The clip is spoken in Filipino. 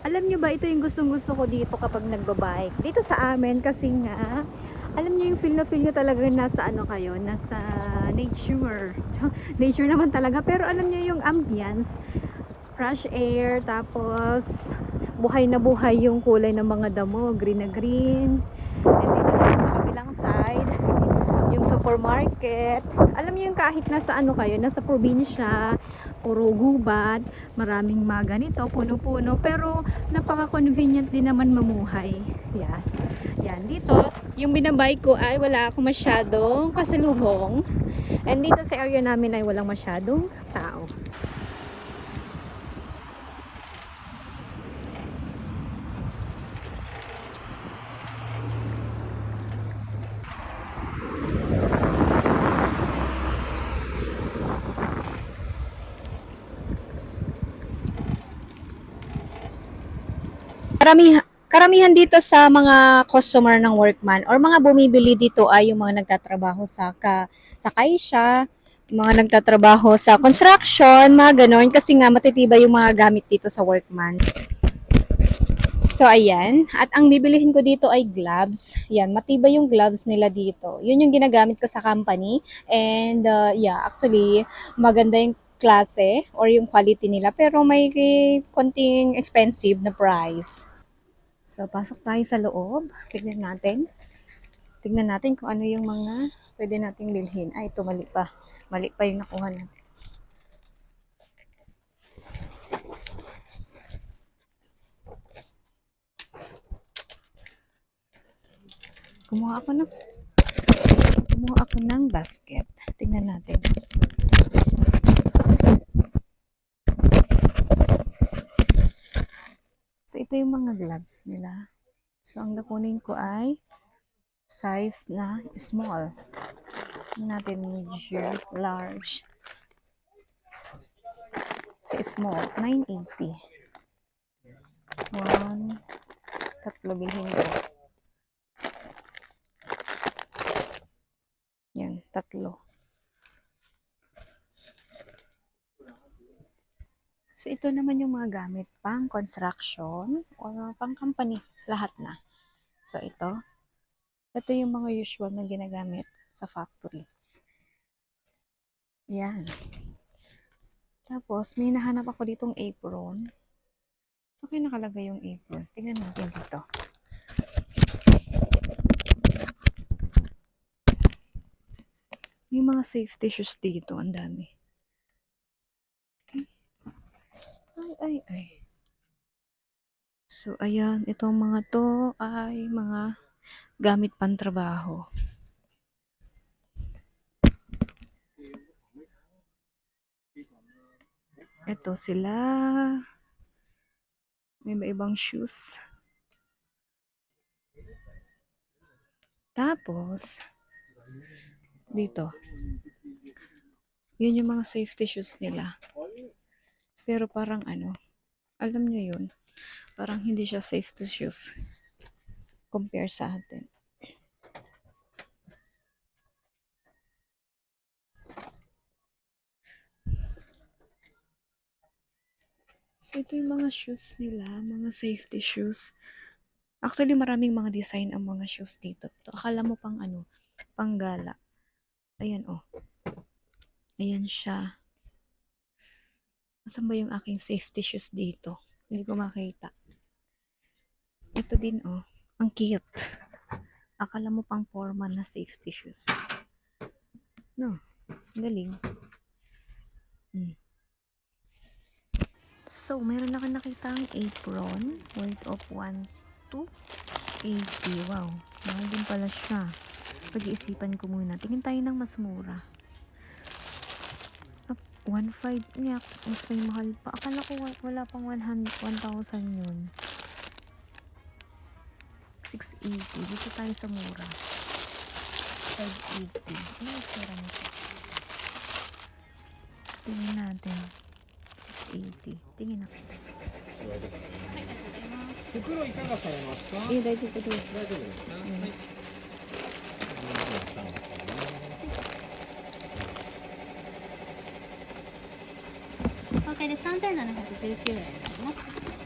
Alam nyo ba, ito yung gustong gusto ko dito kapag nagbabike. Dito sa amin kasi nga, alam nyo yung feel na feel nyo talaga nasa ano kayo, nasa nature. nature naman talaga. Pero alam nyo yung ambience, fresh air, tapos buhay na buhay yung kulay ng mga damo, green na green. And dito naman sa kabilang side, yung supermarket. Alam niyo yung kahit nasa ano kayo, nasa probinsya, puro gubat, maraming mga ganito, puno-puno, pero napaka-convenient din naman mamuhay. Yes. Yan, dito, yung binabay ko ay wala ako masyadong kasalubong. And dito sa area namin ay walang masyadong tao. Karamihan, karamihan dito sa mga customer ng workman or mga bumibili dito ay yung mga nagtatrabaho sa ka, sa kaisya, mga nagtatrabaho sa construction, mga ganon kasi nga matitibay yung mga gamit dito sa workman. So ayan, at ang bibilihin ko dito ay gloves. Yan, matibay yung gloves nila dito. Yun yung ginagamit ko sa company and uh, yeah, actually maganda yung klase or yung quality nila pero may konting expensive na price. So, pasok tayo sa loob. Tignan natin. Tignan natin kung ano yung mga pwede nating bilhin. Ay, ito mali pa. Mali pa yung nakuha natin. Kumuha ako ng kumuha ako ng basket. Tignan natin. So, ito yung mga gloves nila. So, ang nakunin ko ay size na small. Natin medium, large. So, small, 980. One, tatlo bilhin ko. Yan, tatlo. Ito naman yung mga gamit pang construction or pang company. Lahat na. So, ito. Ito yung mga usual na ginagamit sa factory. Yan. Tapos, may nahanap ako ditong apron. So, kaya nakalagay yung apron. Tingnan natin dito. May mga safety shoes dito. Ang dami. Ay, ay. So, ayan. Itong mga to ay mga gamit pantrabaho. Ito sila. May iba ibang shoes. Tapos, dito. Yun yung mga safety shoes nila. Pero parang ano, alam niyo yun, parang hindi siya safety shoes compare sa atin. So, ito yung mga shoes nila, mga safety shoes. Actually, maraming mga design ang mga shoes dito. To, akala mo pang ano, pang gala. Ayan, oh. Ayan siya. Asan ba yung aking safety shoes dito? Hindi ko makita. Ito din, oh. Ang cute. Akala mo pang formal na safety shoes. No. Ang Galing. Hmm. So, meron ako nakitang apron worth of 1 to 80. Wow. Mahal din pala siya. Pag-iisipan ko muna. Tingin tayo ng mas mura. 1.5 niya. Mas may mahal pa. Akala ko wa- wala pang 100 1,000 yun. 680. Dito tayo sa mura. 580. Ano yung sira nito? Tingnan natin. 680. Tingin natin. 袋いかがされますかえ、大丈夫です。大丈夫ですか、うん 計で3719円になります。